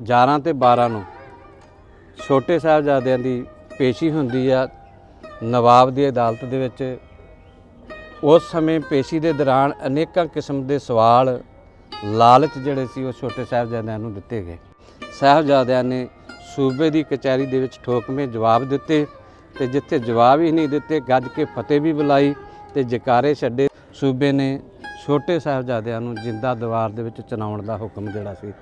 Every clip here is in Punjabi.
11 ਤੇ 12 ਨੂੰ ਛੋਟੇ ਸਾਹਿਬਜ਼ਾਦਿਆਂ ਦੀ ਪੇਸ਼ੀ ਹੁੰਦੀ ਆ ਨਵਾਬ ਦੀ ਅਦਾਲਤ ਦੇ ਵਿੱਚ। ਉਸ ਸਮੇਂ ਪੇਸ਼ੀ ਦੇ ਦੌਰਾਨ ਅਨੇਕਾਂ ਕਿਸਮ ਦੇ ਸਵਾਲ ਲਾਲਚ ਜਿਹੜੇ ਸੀ ਉਹ ਛੋਟੇ ਸਾਹਿਬਜ਼ਾਦਿਆਂ ਨੂੰ ਦਿੱਤੇ ਗਏ। ਸਾਹਿਬਜ਼ਾਦਿਆਂ ਨੇ ਸੂਬੇ ਦੀ ਕਚਹਿਰੀ ਦੇ ਵਿੱਚ ਠੋਕਵੇਂ ਜਵਾਬ ਦਿੱਤੇ ਤੇ ਜਿੱਥੇ ਜਵਾਬ ਹੀ ਨਹੀਂ ਦਿੱਤੇ, ਗੱਜ ਕੇ ਫਤਿਹ ਵੀ ਬੁਲਾਈ ਤੇ ਜਕਾਰੇ ਛੱਡੇ। ਸੂਬੇ ਨੇ ਛੋਟੇ ਸਾਹਿਬਜ਼ਾਦਿਆਂ ਨੂੰ ਜਿੰਦਾ ਦੀਵਾਰ ਦੇ ਵਿੱਚ ਚਨਾਉਣ ਦਾ ਹੁਕਮ ਜਿਹੜਾ ਸੀ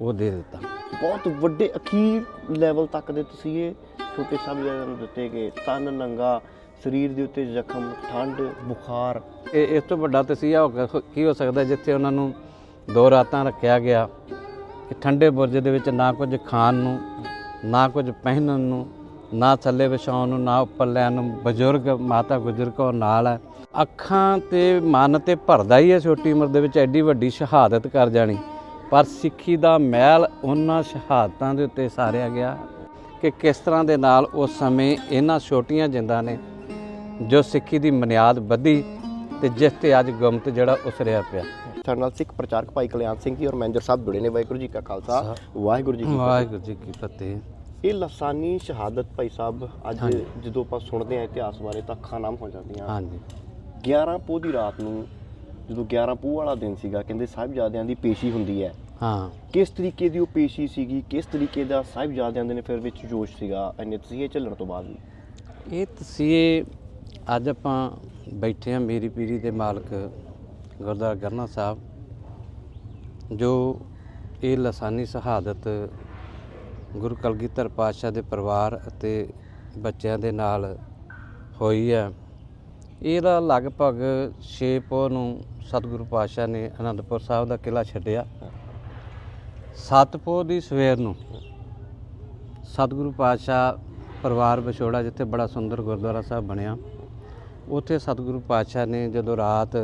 ਉਹ ਦੇ ਦਿੱਤਾ। ਬਹੁਤ ਵੱਡੇ ਅਖੀਰ ਲੈਵਲ ਤੱਕ ਦੇ ਤੁਸੀਂ ਇਹ ਛੋਟੇ ਸਾਹਿਬਜ਼ਾਦਿਆਂ ਨੂੰ ਦਿੱਤੇ ਗਏ। ਤਨ ਨੰਗਾ ਸਰੀਰ ਦੇ ਉੱਤੇ ਜ਼ਖਮ ਠੰਡ ਬੁਖਾਰ। ਇਹ ਇਸ ਤੋਂ ਵੱਡਾ ਤਸੀਹਾ ਕ- ਕੀ ਹੋ ਸਕਦਾ ਜਿੱਥੇ ਉਹਨਾਂ ਨੂੰ ਦੋ ਰਾਤਾਂ ਰੱਖਿਆ ਗਿਆ ਕਿ ਠੰਡੇ ਬੁਰਜ ਦੇ ਵਿੱਚ ਨਾ ਕੁਝ ਖਾਣ ਨੂੰ ਨਾ ਕੁਝ ਪਹਿਨਣ ਨੂੰ ਨਾ ਥੱਲੇ ਵਿਛਾਉਣ ਨੂੰ ਨਾ ਉੱਪਰ ਲੈਣ ਨੂੰ ਬਜ਼ੁਰਗ ਮਾਤਾ ਗੁਜਰ ਕੌਰ ਨਾਲ ਹੈ। ਅੱਖਾਂ ਤੇ ਮਨ ਤੇ ਭਰਦਾ ਹੀ ਹੈ ਛੋਟੀ ਉਮਰ ਦੇ ਵਿੱਚ ਐਡੀ ਵੱਡੀ ਸ਼ਹਾਦਤ ਕਰ ਜਾਣੀ। ਪਰ ਸਿੱਖੀ ਦਾ ਮਹਿਲ ਉਹਨਾਂ ਸ਼ਹਾਦਤਾਂ ਦੇ ਉੱਤੇ ਸਾਰਿਆ ਗਿਆ ਕਿ ਕਿਸ ਤਰ੍ਹਾਂ ਦੇ ਨਾਲ ਉਸ ਸਮੇਂ ਇਹਨਾਂ ਛੋਟੀਆਂ ਜਿੰਦਾਂ ਨੇ ਜੋ ਸਿੱਖੀ ਦੀ ਬੁਨਿਆਦ ਵਧੀ ਤੇ ਜਿਸ ਤੇ ਅੱਜ ਗੁਮਤ ਜਿਹੜਾ ਉਸਰਿਆ ਪਿਆ। ਸਾਡੇ ਨਾਲ ਸਿੱਖ ਪ੍ਰਚਾਰਕ ਭਾਈ ਕਲਿਆਣ ਸਿੰਘ ਜੀ ਔਰ ਮੈਨੇਜਰ ਸਾਹਿਬ ਜੁੜੇ ਨੇ। ਵਾਹਿਗੁਰੂ ਜੀ ਕਾ ਖਾਲਸਾ ਵਾਹਿਗੁਰੂ ਜੀ ਕੀ ਫਤਿਹ। ਵਾਹਿਗੁਰੂ ਜੀ ਕੀ ਫਤਿਹ। ਇਹ ਲਸਾਨੀ ਸ਼ਹਾਦਤ ਭਾਈ ਸਾਹਿਬ ਅੱਜ ਜਦੋਂ ਆਪਾਂ ਸੁਣਦੇ ਹਾਂ ਇਤਿਹਾਸ ਬਾਰੇ ਤਾਂ ਅੱਖਾਂ ਨਾਮ ਹੋ ਜਾਂਦੀਆਂ। ਹਾਂਜੀ। 11 ਪੋਹ ਦੀ ਰਾਤ ਨੂੰ ਜਦੋਂ 11 ਪੋਹ ਵਾਲਾ ਦਿਨ ਸੀਗਾ ਕਹਿੰਦੇ ਸਾਹਿਬਜ਼ਾਦਿਆਂ ਦੀ ਪੇਸ਼ੀ ਹੁੰਦੀ ਹੈ। ਹਾਂ। ਕਿਸ ਤਰੀਕੇ ਦੀ ਉਹ ਪੇਸ਼ੀ ਸੀਗੀ? ਕਿਸ ਤਰੀਕੇ ਦਾ ਸਾਹਿਬਜ਼ਾਦਿਆਂ ਦੇ ਨੇ ਫਿਰ ਵਿੱਚ ਜੋਸ਼ ਸੀਗਾ? ਇੰਨੇ ਤਸੀਹੇ ਝੱਲਣ ਤੋਂ ਬਾਅਦ ਵੀ। ਇਹ ਤਸੀਏ ਅੱਜ ਆਪਾਂ ਬੈਠੇ ਆ ਮੇਰੀ ਪੀਰੀ ਦੇ ਮਾਲਕ ਗੁਰਦੁਆਰਾ ਗਰਨਾ ਸਾਹਿਬ ਜੋ ਇਹ ਲਸਾਨੀ ਸ਼ਹਾਦਤ ਗੁਰੂ ਕਲਗੀਧਰ ਪਾਤਸ਼ਾਹ ਦੇ ਪਰਿਵਾਰ ਅਤੇ ਬੱਚਿਆਂ ਦੇ ਨਾਲ ਹੋਈ ਹੈ। ਇਹਦਾ ਲਗਭਗ 6 ਪੋਹ ਨੂੰ ਸਤਿਗੁਰੂ ਪਾਤਸ਼ਾਹ ਨੇ ਅਨੰਦਪੁਰ ਸਾਹਿਬ ਦਾ ਕਿਲਾ ਛੱਡਿਆ। 7 ਦੀ ਸਵੇਰ ਨੂੰ ਸਤਿਗੁਰੂ ਪਾਤਸ਼ਾਹ ਪਰਿਵਾਰ ਵਿਛੋੜਾ, ਜਿੱਥੇ ਬੜਾ ਸੁੰਦਰ ਗੁਰਦੁਆਰਾ ਸਾਹਿਬ ਬਣਿਆ, ਉੱਥੇ ਸਤਿਗੁਰੂ ਪਾਤਸ਼ਾਹ ਨੇ ਜਦੋਂ ਰਾਤ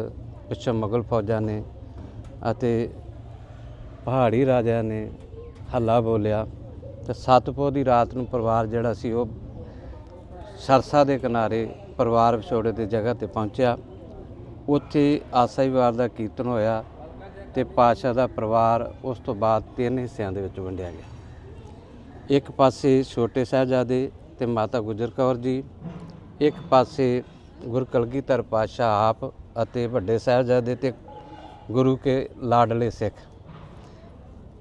ਪਿੱਛੋਂ ਮੁਗਲ ਫੌਜਾਂ ਨੇ ਅਤੇ ਪਹਾੜੀ ਰਾਜਿਆਂ ਨੇ ਹੱਲਾ ਬੋਲਿਆ, ਤੇ ਸਤਪੋ ਦੀ ਰਾਤ ਨੂੰ ਪਰਿਵਾਰ ਜਿਹੜਾ ਸੀ ਉਹ ਸਰਸਾ ਦੇ ਕਿਨਾਰੇ ਪਰਿਵਾਰ ਵਿਛੋੜੇ ਦੀ ਜਗ੍ਹਾ ਤੇ ਪਹੁੰਚਿਆ। ਉੱਥੇ ਆਸਾ ਵਿਵਾਰ ਦਾ ਕੀਰਤਨ ਹੋਇਆ। ਤੇ ਪਾਤਸ਼ਾਹ ਦਾ ਪਰਿਵਾਰ ਉਸ ਤੋਂ ਬਾਅਦ ਤਿੰਨ ਹਿੱਸਿਆਂ ਦੇ ਵਿੱਚ ਵੰਡਿਆ ਗਿਆ। ਇੱਕ ਪਾਸੇ ਛੋਟੇ ਸਾਹਿਬਜ਼ਾਦੇ ਤੇ ਮਾਤਾ ਗੁਜਰ ਕੌਰ ਜੀ, ਇੱਕ ਪਾਸੇ ਗੁਰੂ ਕਲਗੀਧਰ ਪਾਤਸ਼ਾਹ ਆਪ ਅਤੇ ਵੱਡੇ ਸਾਹਿਬਜ਼ਾਦੇ ਤੇ ਗੁਰੂ ਕੇ ਲਾਡਲੇ ਸਿੱਖ।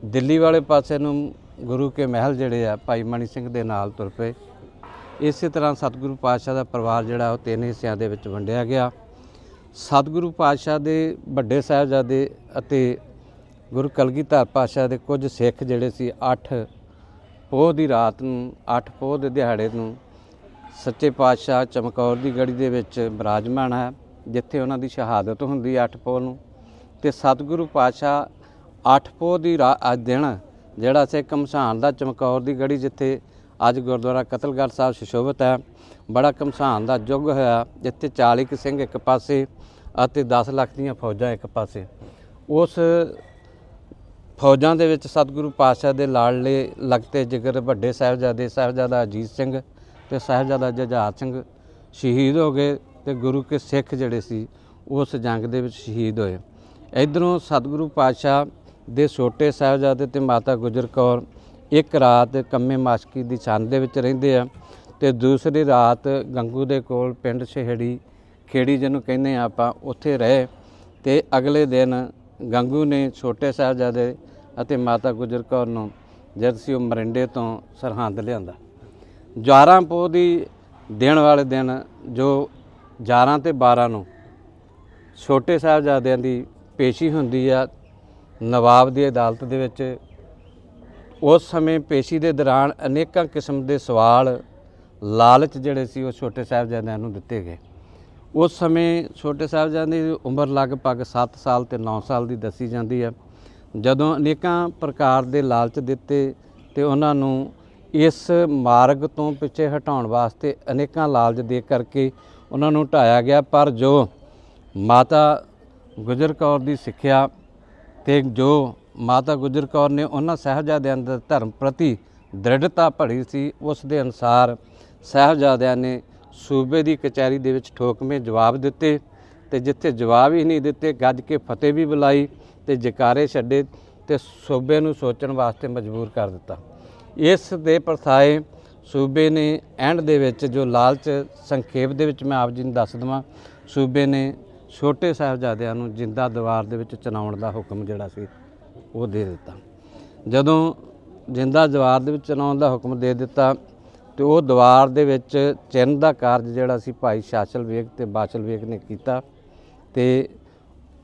ਦਿੱਲੀ ਵਾਲੇ ਪਾਸੇ ਨੂੰ ਗੁਰੂ ਕੇ ਮਹਿਲ ਜਿਹੜੇ ਆ, ਭਾਈ ਮਣੀ ਸਿੰਘ ਦੇ ਨਾਲ ਤੁਰ ਪਏ। ਇਸੇ ਤਰ੍ਹਾਂ ਸਤਿਗੁਰੂ ਪਾਤਸ਼ਾਹ ਦਾ ਪਰਿਵਾਰ ਜਿਹੜਾ, ਉਹ ਤਿੰਨ ਹਿੱਸਿਆਂ ਦੇ ਵਿੱਚ ਵੰਡਿਆ ਗਿਆ। ਸਤਿਗੁਰੂ ਪਾਤਸ਼ਾਹ ਦੇ ਵੱਡੇ ਸਾਹਿਬਜ਼ਾਦੇ ਅਤੇ ਗੁਰੂ ਕਲਗੀਧਰ ਪਾਤਸ਼ਾਹ ਦੇ ਕੁਝ ਸਿੱਖ ਜਿਹੜੇ ਸੀ 8 ਪੋਹ ਦੀ ਰਾਤ ਨੂੰ 8 ਪੋਹ ਦੇ ਦਿਹਾੜੇ ਨੂੰ ਸੱਚੇ ਪਾਤਸ਼ਾਹ ਚਮਕੌਰ ਦੀ ਗੜੀ ਦੇ ਵਿੱਚ ਬਿਰਾਜਮਾਨ ਹੈ, ਜਿੱਥੇ ਉਹਨਾਂ ਦੀ ਸ਼ਹਾਦਤ ਹੁੰਦੀ 8 ਪੋਹ ਨੂੰ। ਤੇ ਸਤਿਗੁਰੂ ਪਾਤਸ਼ਾਹ 8 ਪੋਹ ਦੀ ਰਾ- ਦਿਨ ਜਿਹੜਾ ਸੇ ਕਮਸਾਨ ਦਾ ਚਮਕੌਰ ਦੀ ਗੜੀ ਜਿੱਥੇ ਅੱਜ ਗੁਰਦੁਆਰਾ ਕਤਲਗੜ੍ਹ ਸਾਹਿਬ ਸੁਸ਼ੋਭਿਤ ਹੈ। ਬੜਾ ਕਮਸਾਨ ਦਾ ਯੁੱਗ ਹੋਇਆ ਜਿੱਥੇ 40 ਕੁ ਸਿੰਘ ਇੱਕ ਪਾਸੇ ਅਤੇ 10 ਲੱਖ ਦੀਆਂ ਫੌਜਾਂ ਇੱਕ ਪਾਸੇ। ਉਸ ਫੌਜਾਂ ਦੇ ਵਿੱਚ ਸਤਿਗੁਰੂ ਪਾਤਸ਼ਾਹ ਦੇ ਲਾਡਲੇ ਲਗਤੇ ਜਿਗਰ ਵੱਡੇ ਸਾਹਿਬਜ਼ਾਦੇ ਸਾਹਿਬਜ਼ਾਦਾ ਅਜੀਤ ਸਿੰਘ ਤੇ ਸਾਹਿਬਜ਼ਾਦਾ ਜੁਝਾਰ ਸਿੰਘ ਸ਼ਹੀਦ ਹੋ ਗਏ ਤੇ ਗੁਰੂ ਕੇ ਸਿੱਖ ਜਿਹੜੇ ਸੀ, ਉਸ ਜੰਗ ਦੇ ਵਿੱਚ ਸ਼ਹੀਦ ਹੋਏ। ਇਧਰੋਂ ਸਤਿਗੁਰੂ ਪਾਤਸ਼ਾਹ ਦੇ ਛੋਟੇ ਸਾਹਿਬਜ਼ਾਦੇ ਤੇ ਮਾਤਾ ਗੁਜਰ ਕੌਰ ਇੱਕ ਰਾਤ ਕੰਮੇ ਮਾਸਕੀ ਦੀ ਛੰਦ ਦੇ ਵਿੱਚ ਰਹਿੰਦੇ ਆ ਤੇ ਦੂਸਰੀ ਰਾਤ ਗੰਗੂ ਦੇ ਕੋਲ ਪਿੰਡ ਸ਼ਹਿੜੀ ਖੇੜੀ ਜਿਹਨੂੰ ਕਹਿੰਦੇ ਆ ਆਪਾਂ, ਉੱਥੇ ਰਹੇ ਤੇ ਅਗਲੇ ਦਿਨ ਗੰਗੂ ਨੇ ਛੋਟੇ ਸਾਹਿਬਜ਼ਾਦੇ ਅਤੇ ਮਾਤਾ ਗੁਜਰ ਕੌਰ ਨੂੰ ਜਦ ਸੀ ਉਹ ਮਰਿੰਡੇ ਤੋਂ ਸਰਹੰਦ ਲਿਆਂਦਾ। 11 ਪੋਹ ਦੀ ਦਿਨ ਵਾਲੇ ਦਿਨ ਜੋ 11 ਤੇ 12 ਨੂੰ ਛੋਟੇ ਸਾਹਿਬਜ਼ਾਦਿਆਂ ਦੀ ਪੇਸ਼ੀ ਹੁੰਦੀ ਆ, ਨਵਾਬ ਦੀ ਅਦਾਲਤ ਦੇ ਵਿੱਚ ਉਸ ਸਮੇਂ ਪੇਸ਼ੀ ਦੇ ਦੌਰਾਨ ਅਨੇਕਾਂ ਕਿਸਮ ਦੇ ਸਵਾਲ, ਲਾਲਚ ਜਿਹੜੇ ਸੀ ਉਹ ਛੋਟੇ ਸਾਹਿਬਜ਼ਾਦਿਆਂ ਨੂੰ ਦਿੱਤੇ ਗਏ। ਉਸ ਸਮੇਂ ਛੋਟੇ ਸਾਹਿਬਜ਼ਾਦਿਆਂ ਦੀ ਉਮਰ ਲਗਭਗ 7 ਸਾਲ ਤੇ 9 ਸਾਲ ਦੀ ਦੱਸੀ ਜਾਂਦੀ ਹੈ। ਜਦੋਂ ਅਨੇਕਾਂ ਪ੍ਰਕਾਰ ਦੇ ਲਾਲਚ ਦਿੱਤੇ ਤੇ ਉਹਨਾਂ ਨੂੰ ਇਸ ਮਾਰਗ ਤੋਂ ਪਿੱਛੇ ਹਟਾਉਣ ਵਾਸਤੇ ਅਨੇਕਾਂ ਲਾਲਚ ਦੇ ਕਰਕੇ ਉਹਨਾਂ ਨੂੰ ਢਾਇਆ ਗਿਆ। ਪਰ ਜੋ ਮਾਤਾ ਗੁਜਰ ਕੌਰ ਦੀ ਸਿੱਖਿਆ ਤੇ ਜੋ ਮਾਤਾ ਗੁਜਰ ਕੌਰ ਨੇ ਉਹਨਾਂ ਸਾਹਿਬਜ਼ਾਦਿਆਂ ਦੇ ਧਰਮ ਪ੍ਰਤੀ ਦ੍ਰਿੜਤਾ ਭਰੀ ਸੀ। ਉਸ ਦੇ ਅਨੁਸਾਰ ਸਾਹਿਬਜ਼ਾਦਿਆਂ ਨੇ ਸੂਬੇ ਦੀ ਕਚਹਿਰੀ ਦੇ ਵਿੱਚ ਠੋਕਵੇਂ ਜਵਾਬ ਦਿੱਤੇ ਤੇ ਜਿੱਥੇ ਜਵਾਬ ਹੀ ਨਹੀਂ ਦਿੱਤੇ, ਗੱਜ ਕੇ ਫਤਿਹ ਵੀ ਬੁਲਾਈ ਤੇ ਜਕਾਰੇ ਛੱਡੇ ਤੇ ਸੂਬੇ ਨੂੰ ਸੋਚਣ ਵਾਸਤੇ ਮਜਬੂਰ ਕਰ ਦਿੱਤਾ। ਇਸ ਦੇ ਪ੍ਰਥਾਏ ਸੂਬੇ ਨੇ ਐਂਡ ਦੇ ਵਿੱਚ ਜੋ ਲਾਲਚ ਸੰਖੇਪ ਦੇ ਵਿੱਚ ਮੈਂ ਆਪ ਜੀ ਨੂੰ ਦੱਸ ਦਵਾਂ, ਸੂਬੇ ਨੇ ਛੋਟੇ ਸਾਹਿਬਜ਼ਾਦਿਆਂ ਨੂੰ ਜਿੰਦਾ ਦੀਵਾਰ ਦੇ ਵਿੱਚ ਚਨਾਉਣ ਦਾ ਹੁਕਮ ਜਿਹੜਾ ਸੀ ਉਹ ਦੇ ਦਿੱਤਾ। ਜਦੋਂ ਜਿੰਦਾ ਦੀਵਾਰ ਦੇ ਵਿੱਚ ਚਲਾਉਣ ਦਾ ਹੁਕਮ ਦੇ ਦਿੱਤਾ ਤੇ ਉਹ ਦੀਵਾਰ ਦੇ ਵਿੱਚ ਚਿੰਨ ਦਾ ਕਾਰਜ ਜਿਹੜਾ ਸੀ ਭਾਈ ਸ਼ਾਸਲ ਵੇਗ ਤੇ ਬਾਚਲ ਵੇਗ ਨੇ ਕੀਤਾ ਤੇ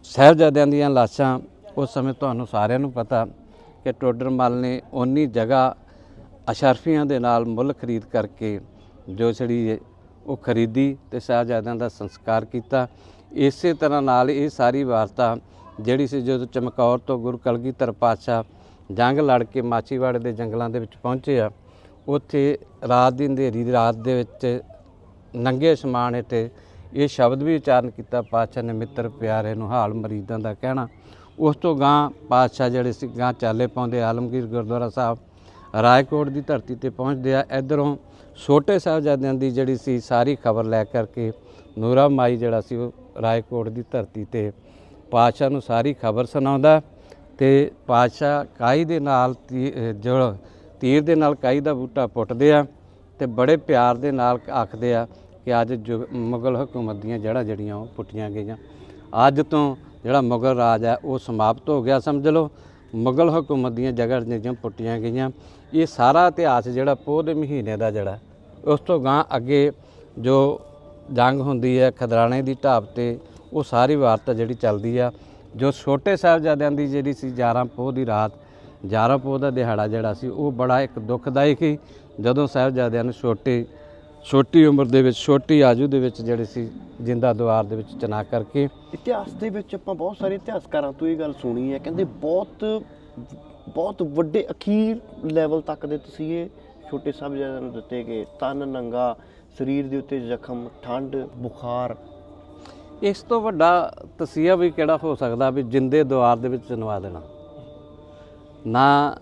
ਸਾਹਿਬਜ਼ਾਦਿਆਂ ਦੀਆਂ ਲਾਸ਼ਾਂ ਉਸ ਸਮੇਂ ਤੁਹਾਨੂੰ ਸਾਰਿਆਂ ਨੂੰ ਪਤਾ ਕਿ ਟੋਡਰ ਮੱਲ ਨੇ ਉਨੀ ਜਗ੍ਹਾ ਅਸ਼ਰਫੀਆਂ ਦੇ ਨਾਲ ਮੁੱਲ ਖਰੀਦ ਕਰਕੇ ਜੋ ਜਿਹੜੀ ਉਹ ਖਰੀਦੀ ਤੇ ਸਾਹਿਬਜ਼ਾਦਿਆਂ ਦਾ ਸੰਸਕਾਰ ਕੀਤਾ। ਇਸੇ ਤਰ੍ਹਾਂ ਨਾਲ ਇਹ ਸਾਰੀ ਵਾਰਤਾ ਜਿਹੜੀ ਸੀ ਜਦੋਂ ਚਮਕੌਰ ਤੋਂ ਗੁਰੂ ਕਲਗੀਧਰ ਪਾਤਸ਼ਾਹ ਜੰਗ ਲੜ ਕੇ ਮਾਚੀਵਾੜੇ ਦੇ ਜੰਗਲਾਂ ਦੇ ਵਿੱਚ ਪਹੁੰਚੇ ਆ, ਉੱਥੇ ਰਾਤ ਦੀ ਅੰਧੇਰੀ ਦੀ ਰਾਤ ਦੇ ਵਿੱਚ ਨੰਗੇ ਸਮਾਨ ਹੇਠੇ ਇਹ ਸ਼ਬਦ ਵੀ ਉਚਾਰਨ ਕੀਤਾ, ਪਾਤਸ਼ਾਹ ਨੇ ਮਿੱਤਰ ਪਿਆਰੇ ਨੂੰ ਹਾਲ ਮਰੀਦਾਂ ਦਾ ਕਹਿਣਾ। ਉਸ ਤੋਂ ਗਾਂ ਪਾਤਸ਼ਾਹ ਜਿਹੜੇ ਸੀ ਗਾਂ ਚਾਲੇ ਪਾਉਂਦੇ ਆਲਮਗੀਰ ਗੁਰਦੁਆਰਾ ਸਾਹਿਬ ਰਾਏਕੋਟ ਦੀ ਧਰਤੀ ਤੇ ਪਹੁੰਚਦੇ ਆ। ਇਧਰੋਂ ਛੋਟੇ ਸਾਹਿਬਜ਼ਾਦਿਆਂ ਦੀ ਜਿਹੜੀ ਸੀ ਸਾਰੀ ਖਬਰ ਲੈ ਕਰਕੇ ਨੂਰਾ ਮਾਈ ਜਿਹੜਾ ਸੀ ਉਹ ਰਾਏਕੋਟ ਦੀ ਧਰਤੀ ਤੇ ਪਾਤਸ਼ਾਹ ਨੂੰ ਸਾਰੀ ਖਬਰ ਸੁਣਾਉਂਦਾ ਤੇ ਪਾਤਸ਼ਾਹ ਕਾਈ ਦੇ ਨਾਲ ਤੀ- ਜੋ ਤੀਰ ਦੇ ਨਾਲ ਕਾਈ ਦਾ ਬੂਟਾ ਪੁੱਟਦੇ ਆ ਤੇ ਬੜੇ ਪਿਆਰ ਦੇ ਨਾਲ ਆਖਦੇ ਆ ਕਿ ਅੱਜ ਜੋ ਮੁਗਲ ਹਕੂਮਤ ਦੀਆਂ ਜੜ੍ਹਾਂ ਜਿਹੜੀਆਂ ਉਹ ਪੁੱਟੀਆਂ ਗਈਆਂ। ਅੱਜ ਤੋਂ ਜਿਹੜਾ ਮੁਗਲ ਰਾਜ ਹੈ ਉਹ ਸਮਾਪਤ ਹੋ ਗਿਆ ਸਮਝ ਲਓ। ਮੁਗਲ ਹਕੂਮਤ ਦੀਆਂ ਜਗ੍ਹਾ ਜਿਹੜੀਆਂ ਪੁੱਟੀਆਂ ਗਈਆਂ, ਇਹ ਸਾਰਾ ਇਤਿਹਾਸ ਜਿਹੜਾ ਪੋਹ ਦੇ ਮਹੀਨੇ ਦਾ ਜਿਹੜਾ ਉਸ ਤੋਂ ਗਾਂ ਅੱਗੇ ਜੋ ਜੰਗ ਹੁੰਦੀ ਹੈ ਖਦਰਾਣੇ ਦੀ ਢਾਬ ਤੇ ਉਹ ਸਾਰੀ ਵਾਰਤਾ ਜਿਹੜੀ ਚੱਲਦੀ ਆ, ਜੋ ਛੋਟੇ ਸਾਹਿਬਜ਼ਾਦਿਆਂ ਦੀ ਜਿਹੜੀ ਸੀ 11 ਪੋਹ ਦੀ ਰਾਤ 11 ਪੋਹ ਦਾ ਦਿਹਾੜਾ ਜਿਹੜਾ ਸੀ, ਉਹ ਬੜਾ ਇੱਕ ਦੁਖਦਾਇਕ ਸੀ। ਜਦੋਂ ਸਾਹਿਬਜ਼ਾਦਿਆਂ ਨੂੰ ਛੋਟੇ, ਛੋਟੀ ਉਮਰ ਦੇ ਵਿੱਚ, ਛੋਟੀ ਆਜੂ ਦੇ ਵਿੱਚ ਜਿਹੜੇ ਸੀ ਜਿੰਦਾ ਦੁਆਰ ਦੇ ਵਿੱਚ ਚਨਾ ਕਰਕੇ ਇਤਿਹਾਸ ਦੇ ਵਿੱਚ ਆਪਾਂ ਬਹੁਤ ਸਾਰੇ ਇਤਿਹਾਸਕਾਰਾਂ ਤੋਂ ਇਹ ਗੱਲ ਸੁਣੀ ਹੈ, ਕਹਿੰਦੇ ਬਹੁਤ ਬਹੁਤ ਵੱਡੇ ਅਖੀਰ ਲੈਵਲ ਤੱਕ ਦੇ ਤੁਸੀਂ ਇਹ ਛੋਟੇ ਸਾਹਿਬਜ਼ਾਦਿਆਂ ਨੂੰ ਦਿੱਤੇ ਗਏ। ਤਨ ਨੰਗਾ, ਸਰੀਰ ਦੇ ਉੱਤੇ ਜ਼ਖਮ ਠੰਡ ਬੁਖਾਰ ਇਸ ਤੋਂ ਵੱਡਾ ਤਸੀਹਾ ਵੀ ਕਿਹੜਾ ਹੋ ਸਕਦਾ ਵੀ ਜਿੰਦੇ ਦੁਆਰ ਦੇ ਵਿੱਚ ਚਨਵਾ ਦੇਣਾ? ਨਾ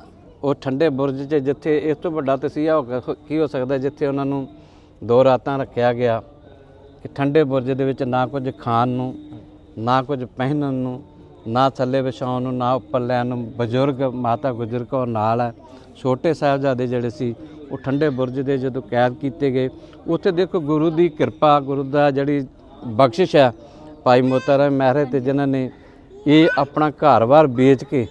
ਉਹ ਠੰਡੇ ਬੁਰਜ 'ਚ ਜਿੱਥੇ ਇਸ ਤੋਂ ਵੱਡਾ ਤਸੀਹਾ ਹੋ ਕੀ ਹੋ ਸਕਦਾ ਜਿੱਥੇ ਉਹਨਾਂ ਨੂੰ ਦੋ ਰਾਤਾਂ ਰੱਖਿਆ ਗਿਆ ਕਿ ਠੰਡੇ ਬੁਰਜ ਦੇ ਵਿੱਚ ਨਾ ਕੁਝ ਖਾਣ ਨੂੰ, ਨਾ ਕੁਝ ਪਹਿਨਣ ਨੂੰ, ਨਾ ਥੱਲੇ ਵਿਛਾਉਣ ਨੂੰ, ਨਾ ਉੱਪਰ ਲੈਣ ਨੂੰ। ਬਜ਼ੁਰਗ, ਮਾਤਾ ਗੁਜਰ ਕੌਰ ਨਾਲ ਹੈ। ਛੋਟੇ ਸਾਹਿਬਜ਼ਾਦੇ ਜਿਹੜੇ ਸੀ, ਉਹ ਠੰਡੇ ਬੁਰਜ ਦੇ ਜਦੋਂ ਕੈਦ ਕੀਤੇ ਗਏ, ਉੱਥੇ ਦੇਖੋ ਗੁਰੂ ਦੀ ਕਿਰਪਾ, ਗੁਰੂ ਦਾ ਜਿਹੜੀ ਬਖਸ਼ਿਸ਼ ਹੈ। ਭਾਈ ਮੋਤਾਰਾਮ ਮਹਿਰੇ ਤੇ ਜਿਨ੍ਹਾਂ ਨੇ ਇਹ ਆਪਣਾ ਘਰ-ਬਾਰ ਵੇਚ ਕੇ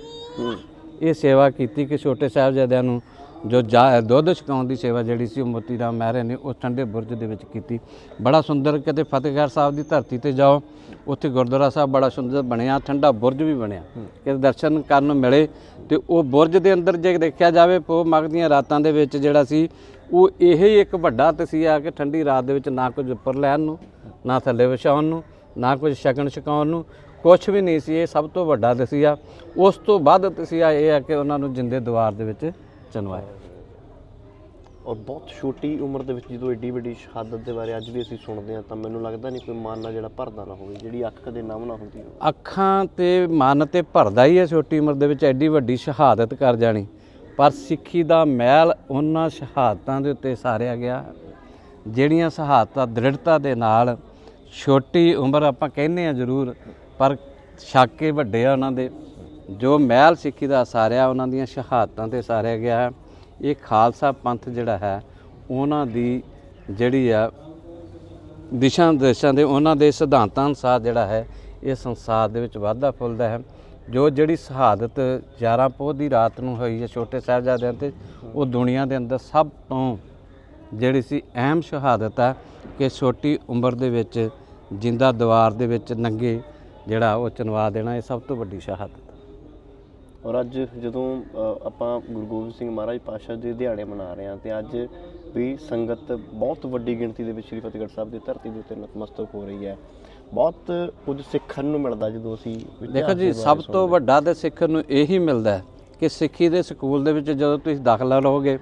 ਇਹ ਸੇਵਾ ਕੀਤੀ ਕਿ ਛੋਟੇ ਸਾਹਿਬਜ਼ਾਦਿਆਂ ਨੂੰ ਜੋ ਜਾ- ਦੁੱਧ ਛਕਾਉਣ ਦੀ ਸੇਵਾ ਜਿਹੜੀ ਸੀ ਉਹ ਮੋਤੀ ਰਾਮ ਮਹਿਰੇ ਨੇ ਉਸ ਠੰਡੇ ਬੁਰਜ ਦੇ ਵਿੱਚ ਕੀਤੀ। ਬੜਾ ਸੁੰਦਰ ਕਿਤੇ ਫਤਿਹਗੜ੍ਹ ਸਾਹਿਬ ਦੀ ਧਰਤੀ ਤੇ ਜਾਓ, ਉੱਥੇ ਗੁਰਦੁਆਰਾ ਸਾਹਿਬ ਬੜਾ ਸੁੰਦਰ ਬਣਿਆ, ਠੰਡਾ ਬੁਰਜ ਵੀ ਬਣਿਆ। ਕਿ ਦਰਸ਼ਨ ਕਰਨ ਨੂੰ ਮਿਲੇ ਤੇ ਉਹ ਬੁਰਜ ਦੇ ਅੰਦਰ ਜੇ ਦੇਖਿਆ ਜਾਵੇ ਪੋ ਮਗ ਦੀਆਂ ਰਾਤਾਂ ਦੇ ਵਿੱਚ ਜਿਹੜਾ ਸੀ, ਉਹ ਇਹ ਹੀ ਇੱਕ ਵੱਡਾ ਤਸੀਹਾ ਕਿ ਠੰਡੀ ਰਾਤ ਦੇ ਵਿੱਚ ਨਾ ਕੁਝ ਉੱਪਰ ਲੈਣ ਨੂੰ ਨਾ ਥੱਲੇ ਵਿਛਾਉਣ ਨੂੰ ਨਾ ਕੁਝ ਛਕਣ ਛਕਾਉਣ ਨੂੰ। ਕੁਝ ਵੀ ਨਹੀਂ ਸੀ ਇਹ ਸਭ ਤੋਂ ਵੱਡਾ ਤਸੀਹਾ। ਉਸ ਤੋਂ ਬਾਅਦ ਤਸੀਹਾ ਇਹ ਹੈ ਕਿ ਉਹਨਾਂ ਨੂੰ ਜਿੰਦੇ ਦੁਆਰ ਦੇ ਵਿੱਚ ਚਨਵਾਇਆ ਔਰ ਬਹੁਤ ਛੋਟੀ ਉਮਰ ਦੇ ਵਿੱਚ ਜਦੋਂ ਏਡੀ ਵੱਡੀ ਸ਼ਹਾਦਤ ਦੇ ਬਾਰੇ ਅੱਜ ਵੀ ਅਸੀਂ ਸੁਣਦੇ ਹਾਂ ਤਾਂ ਮੈਨੂੰ ਲੱਗਦਾ ਨਹੀਂ ਕੋਈ ਮਨ ਨਾਲ ਜਿਹੜਾ ਭਰਦਾ ਨਾ ਹੋਵੇ ਜਿਹੜੀ ਅੱਖ ਕਦੇ ਨਮ ਨਾ ਹੁੰਦੀ ਹੋਵੇ। ਅੱਖਾਂ ਤੇ ਮਨ ਤੇ ਭਰਦਾ ਹੀ ਹੈ ਛੋਟੀ ਉਮਰ ਦੇ ਵਿੱਚ ਐਡੀ ਵੱਡੀ ਸ਼ਹਾਦਤ ਕਰ ਜਾਣੀ। ਪਰ ਸਿੱਖੀ ਦਾ ਮਹਿਲ ਉਹਨਾਂ ਸ਼ਹਾਦਤਾਂ ਦੇ ਉੱਤੇ ਸਾਰਿਆ ਗਿਆ ਜਿਹੜੀਆਂ ਸ਼ਹਾਦਤਾਂ ਦ੍ਰਿੜਤਾ ਦੇ ਨਾਲ ਛੋਟੀ ਉਮਰ ਆਪਾਂ ਕਹਿੰਦੇ ਆ ਜ਼ਰੂਰ, ਪਰ ਸਾਕੇ ਵੱਡੇ ਆ ਉਹਨਾਂ ਦੇ। ਜੋ ਮਹਿਲ ਸਿੱਖੀ ਦਾ ਸਾਰਿਆ, ਉਹਨਾਂ ਦੀਆਂ ਸ਼ਹਾਦਤਾਂ ਤੇ ਸਾਰਿਆ ਗਿਆ ਹੈ। ਇਹ ਖਾਲਸਾ ਪੰਥ ਜਿਹੜਾ ਹੈ, ਉਹਨਾਂ ਦੀ ਜਿਹੜੀ ਆ ਦਿਸ਼ਾ ਨਿਰਦੇਸ਼ਾਂ ਦੇ, ਉਹਨਾਂ ਦੇ ਸਿਧਾਂਤਾਂ ਅਨੁਸਾਰ ਜਿਹੜਾ ਹੈ, ਇਹ ਸੰਸਾਰ ਦੇ ਵਿੱਚ ਵਾਧਾ ਫੁੱਲਦਾ ਹੈ। ਜੋ ਜਿਹੜੀ ਸ਼ਹਾਦਤ 11 ਪੋਹ ਦੀ ਰਾਤ ਨੂੰ ਹੋਈ ਹੈ, ਛੋਟੇ ਸਾਹਿਬਜ਼ਾਦਿਆਂ ਤੇ, ਉਹ ਦੁਨੀਆ ਦੇ ਅੰਦਰ ਸਭ ਤੋਂ ਜਿਹੜੀ ਸੀ ਅਹਿਮ ਸ਼ਹਾਦਤ ਹੈ ਕਿ ਛੋਟੀ ਉਮਰ ਦੇ ਵਿੱਚ ਜਿੰਦਾ ਦੀਵਾਰ ਦੇ ਵਿੱਚ ਨੰਗੇ ਜਿਹੜਾ ਉਹ ਚਨਵਾ ਦੇਣਾ ਇਹ ਸਭ ਤੋਂ ਵੱਡੀ ਸ਼ਹਾਦਤ ਔਰ ਅੱਜ ਜਦੋਂ ਆਪਾਂ ਗੁਰੂ ਗੋਬਿੰਦ ਸਿੰਘ ਮਹਾਰਾਜ ਪਾਤਸ਼ਾਹ ਦੇ ਦਿਹਾੜੇ ਮਨਾ ਰਹੇ ਹਾਂ ਤੇ ਅੱਜ ਵੀ ਸੰਗਤ ਬਹੁਤ ਵੱਡੀ ਗਿਣਤੀ ਦੇ ਵਿੱਚ ਸ੍ਰੀ ਫਤਿਹਗੜ੍ਹ ਸਾਹਿਬ ਦੀ ਧਰਤੀ ਦੇ ਉੱਤੇ ਨਤਮਸਤਕ ਹੋ ਰਹੀ ਹੈ। ਬਹੁਤ ਕੁਝ ਸਿੱਖਣ ਨੂੰ ਮਿਲਦਾ ਜਦੋਂ ਅਸੀਂ ਦੇਖੋ ਜੀ ਸਭ ਤੋਂ ਵੱਡਾ ਤੇ ਸਿੱਖਣ ਨੂੰ ਇਹੀ ਮਿਲਦਾ ਕਿ ਸਿੱਖੀ ਦੇ ਸਕੂਲ ਦੇ ਵਿੱਚ ਜਦੋਂ ਤੁਸੀਂ ਦਾਖਲਾ ਲਓਗੇ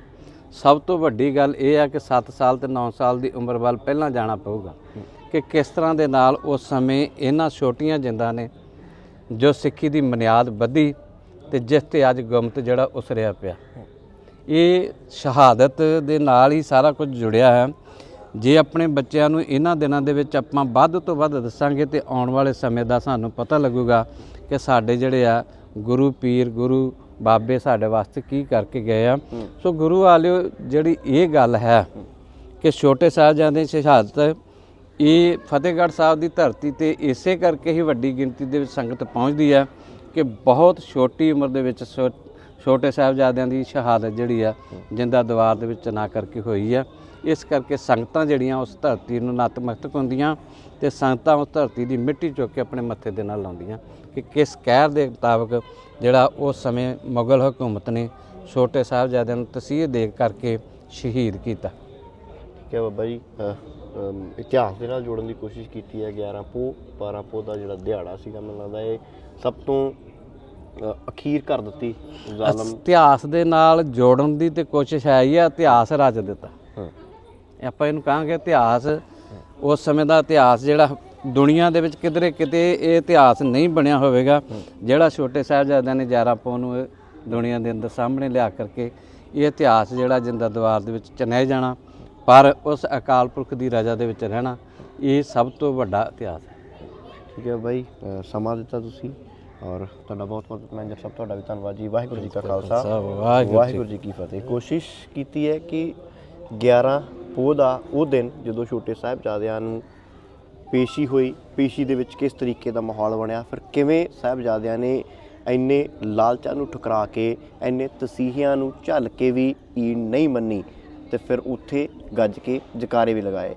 ਸਭ ਤੋਂ ਵੱਡੀ ਗੱਲ ਇਹ ਆ ਕਿ 7 ਸਾਲ ਤੇ 9 ਸਾਲ ਦੀ ਉਮਰ ਵੱਲ ਪਹਿਲਾਂ ਜਾਣਾ ਪਊਗਾ ਕਿ ਕਿਸ ਤਰ੍ਹਾਂ ਦੇ ਨਾਲ ਉਸ ਸਮੇਂ ਇਹਨਾਂ ਛੋਟੀਆਂ ਜਿੰਦਾਂ ਨੇ ਜੋ ਸਿੱਖੀ ਦੀ ਬੁਨਿਆਦ ਬੱਧੀ ਤੇ ਜਿਸ ਤੇ ਅੱਜ ਗੁਮਤ ਜਿਹੜਾ ਉਸਰਿਆ ਪਿਆ। ਇਹ ਸ਼ਹਾਦਤ ਦੇ ਨਾਲ ਹੀ ਸਾਰਾ ਕੁਝ ਜੁੜਿਆ ਹੈ। ਜੇ ਆਪਣੇ ਬੱਚਿਆਂ ਨੂੰ ਇਹਨਾਂ ਦਿਨਾਂ ਦੇ ਵਿੱਚ ਆਪਾਂ ਵੱਧ ਤੋਂ ਵੱਧ ਦੱਸਾਂਗੇ ਤੇ ਆਉਣ ਵਾਲੇ ਸਮੇਂ ਦਾ ਸਾਨੂੰ ਪਤਾ ਲੱਗੂਗਾ ਕਿ ਸਾਡੇ ਜਿਹੜੇ ਆ ਗੁਰੂ ਪੀਰ, ਗੁਰੂ ਬਾਬੇ ਸਾਡੇ ਵਾਸਤੇ ਕੀ ਕਰਕੇ ਗਏ ਆ। ਸੋ ਗੁਰੂ ਵਾਲਿਓ ਜਿਹੜੀ ਇਹ ਗੱਲ ਹੈ ਕਿ ਛੋਟੇ ਸਾਹਿਬਜ਼ਾਦੇ ਦੀ ਸ਼ਹਾਦਤ ਇਹ ਫਤਿਹਗੜ੍ਹ ਸਾਹਿਬ ਦੀ ਧਰਤੀ ਤੇ ਇਸੇ ਕਰਕੇ ਹੀ ਵੱਡੀ ਗਿਣਤੀ ਦੇ ਵਿੱਚ ਸੰਗਤ ਪਹੁੰਚਦੀ ਹੈ ਕਿ ਬਹੁਤ ਛੋਟੀ ਉਮਰ ਦੇ ਵਿੱਚ ਛੋਟੇ ਸਾਹਿਬਜ਼ਾਦਿਆਂ ਦੀ ਸ਼ਹਾਦਤ ਜਿਹੜੀ ਆ ਜਿੰਦਾ ਦੀਵਾਰ ਦੇ ਵਿੱਚ ਨਾ ਕਰਕੇ ਹੋਈ ਆ। ਇਸ ਕਰਕੇ ਸੰਗਤਾਂ ਜਿਹੜੀਆਂ ਉਸ ਧਰਤੀ ਨੂੰ ਨਤਮਸਤਕ ਹੁੰਦੀਆਂ ਤੇ ਸੰਗਤਾਂ ਉਸ ਧਰਤੀ ਦੀ ਮਿੱਟੀ ਚੁੱਕ ਕੇ ਆਪਣੇ ਮੱਥੇ ਦੇ ਨਾਲ ਲਾਉਂਦੀਆਂ ਕਿ ਕਿਸ ਕਹਿਰ ਦੇ ਮੁਤਾਬਕ ਜਿਹੜਾ ਉਸ ਸਮੇਂ ਮੁਗਲ ਹਕੂਮਤ ਨੇ ਛੋਟੇ ਸਾਹਿਬਜ਼ਾਦਿਆਂ ਨੂੰ ਤਸੀਹੇ ਦੇ ਕਰਕੇ ਸ਼ਹੀਦ ਕੀਤਾ। ਠੀਕ ਹੈ ਬਾਬਾ ਜੀ ਇਤਿਹਾਸ ਦੇ ਨਾਲ ਜੋੜਨ ਦੀ ਕੋਸ਼ਿਸ਼ ਕੀਤੀ ਹੈ 11 ਪੋ 12 ਪੋ ਦਾ ਜਿਹੜਾ ਦਿਹਾੜਾ ਸੀਗਾ ਮੈਨੂੰ ਲੱਗਦਾ ਇਹ ਸਭ ਤੋਂ ਅਖੀਰ ਕਰ ਦਿੱਤੀ ਜ਼ਾਲਮ। ਇਤਿਹਾਸ ਦੇ ਨਾਲ ਜੋੜਨ ਦੀ ਤੇ ਕੋਸ਼ਿਸ਼ ਹੈ ਹੀ ਆ ਇਤਿਹਾਸ ਰਚ ਦਿੱਤਾ। ਆਪਾਂ ਇਹਨੂੰ ਕਹਾਂਗੇ ਇਤਿਹਾਸ। ਉਸ ਸਮੇਂ ਦਾ ਇਤਿਹਾਸ ਜਿਹੜਾ ਦੁਨੀਆ ਦੇ ਵਿੱਚ ਕਿਧਰੇ ਕਿਤੇ ਇਹ ਇਤਿਹਾਸ ਨਹੀਂ ਬਣਿਆ ਹੋਵੇਗਾ। ਜਿਹੜਾ ਛੋਟੇ ਸਾਹਿਬਜ਼ਾਦਿਆਂ ਨੇ ਜਾਰਾ ਪੋ ਨੂੰ ਦੁਨੀਆ ਦੇ ਅੰਦਰ ਸਾਹਮਣੇ ਲਿਆ ਕਰਕੇ ਇਹ ਇਤਿਹਾਸ ਜਿਹੜਾ ਜਿੰਦਾ ਦੀਵਾਰ ਦੇ ਵਿੱਚ ਚਨਾਇਆ ਜਾਣਾ ਪਰ ਉਸ ਅਕਾਲ ਪੁਰਖ ਦੀ ਰਜ਼ਾ ਦੇ ਵਿੱਚ ਰਹਿਣਾ ਇਹ ਸਭ ਤੋਂ ਵੱਡਾ ਇਤਿਹਾਸ ਹੈ। ਠੀਕ ਹੈ ਬਾਈ ਸਮਾਂ ਦਿੱਤਾ ਤੁਸੀਂ ਔਰ ਤੁਹਾਡਾ ਬਹੁਤ ਬਹੁਤ ਮੈਨੇਜਰ ਸਾਹਿਬ ਤੁਹਾਡਾ ਵੀ ਧੰਨਵਾਦ ਜੀ। ਵਾਹਿਗੁਰੂ ਜੀ ਕਾ ਖਾਲਸਾ ਵਾਹਿਗੁਰੂ ਜੀ ਕੀ ਫਤਿਹ। ਕੋਸ਼ਿਸ਼ ਕੀਤੀ ਹੈ ਕਿ 11 ਪੋਹ ਦਾ ਉਹ ਦਿਨ ਜਦੋਂ ਛੋਟੇ ਸਾਹਿਬਜ਼ਾਦਿਆਂ ਨੂੰ ਪੇਸ਼ੀ ਹੋਈ, ਪੇਸ਼ੀ ਦੇ ਵਿੱਚ ਕਿਸ ਤਰੀਕੇ ਦਾ ਮਾਹੌਲ ਬਣਿਆ, ਫਿਰ ਕਿਵੇਂ ਸਾਹਿਬਜ਼ਾਦਿਆਂ ਨੇ ਇੰਨੇ ਲਾਲਚਾਂ ਨੂੰ ਠੁਕਰਾ ਕੇ, ਇੰਨੇ ਤਸੀਹਿਆਂ ਨੂੰ ਝੱਲ ਕੇ ਵੀ ਈੜ ਨਹੀਂ ਮੰਨੀ ਤੇ ਫਿਰ ਉੱਥੇ ਗੱਜ ਕੇ ਜਕਾਰੇ ਵੀ ਲਗਾਏ।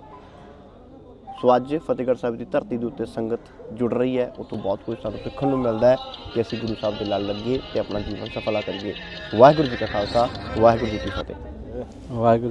ਸੋ ਅੱਜ ਫਤਿਹਗੜ੍ਹ ਸਾਹਿਬ ਦੀ ਧਰਤੀ ਦੇ ਉੱਤੇ ਸੰਗਤ ਜੁੜ ਰਹੀ ਹੈ, ਉਹ ਬਹੁਤ ਕੁਝ ਸਾਨੂੰ ਸਿੱਖਣ ਨੂੰ ਮਿਲਦਾ ਹੈ ਕਿ ਅਸੀਂ ਗੁਰੂ ਸਾਹਿਬ ਦੇ ਨਾਲ ਲੱਗੀਏ ਤੇ ਆਪਣਾ ਜੀਵਨ ਸਫਲਾ ਕਰੀਏ। ਵਾਹਿਗੁਰੂ ਜੀ ਕਾ ਖਾਲਸਾ, ਵਾਹਿਗੁਰੂ ਜੀ ਕੀ ਫਤਿਹ। ਵਾਹਿਗੁਰੂ